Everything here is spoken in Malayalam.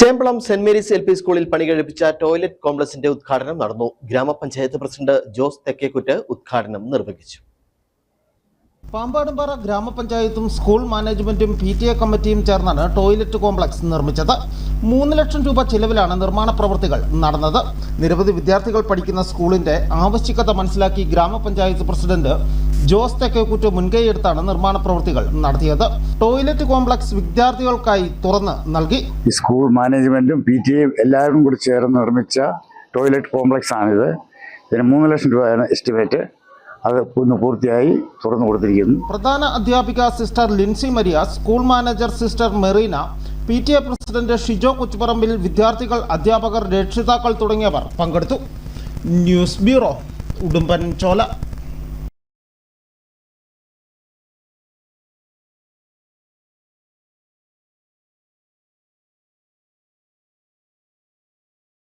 Chembalam saint Mary's L P സ്കൂളിൽ പണി കഴിപ്പിച്ച ടോയ്ലറ്റ് കോംപ്ലക്സിന്റെ ഉദ്ഘാടനം നടന്നു. ഗ്രാമപഞ്ചായത്ത് പ്രസിഡന്റ് ജോസ് തെക്കേക്കുറ്റ് ഉദ്ഘാടനം നിർവഹിച്ചു. പാമ്പാടുംപാറ ഗ്രാമപഞ്ചായത്തും സ്കൂൾ മാനേജ്മെന്റും പി ടി എ കമ്മിറ്റിയും ചേർന്നാണ് ടോയ്ലറ്റ് കോംപ്ലക്സ് നിർമ്മിച്ചത്. മൂന്ന് ലക്ഷം രൂപ ചെലവിലാണ് നിർമ്മാണ പ്രവൃത്തികൾ നടന്നത്. നിരവധി വിദ്യാർത്ഥികൾ പഠിക്കുന്ന സ്കൂളിന്റെ ആവശ്യകത മനസ്സിലാക്കി ഗ്രാമപഞ്ചായത്ത് പ്രസിഡന്റ് ജോസ് തെക്കേക്കുറ്റ് മുൻകൈയെടുത്താണ് നിർമ്മാണ പ്രവൃത്തികൾ നടത്തിയത്. ടോയ്ലറ്റ് കോംപ്ലക്സ് വിദ്യാർത്ഥികൾക്കായി തുറന്ന് നൽകി. സ്കൂൾ മാനേജ്മെന്റും പി ടി എല്ലാവരും കൂടി ചേർന്ന് നിർമ്മിച്ച ടോയ്ലറ്റ് കോംപ്ലക്സ് ആണിത്. ഇതിന് മൂന്ന് ലക്ഷം രൂപയാണ് എസ്റ്റിമേറ്റ്. അത് ഒന്ന് പൂർത്തിയായി തുറന്നു കൊടുത്തിരിക്കുന്നു. പ്രധാന അധ്യാപിക sister Lincy Maria school manager sister Merina P T A president Shijo Kuchuparambil വിദ്യാർത്ഥികൾ അധ്യാപകർ രക്ഷിതാക്കൾ തുടങ്ങിയവർ പങ്കെടുത്തു. News bureau Udumbanchola.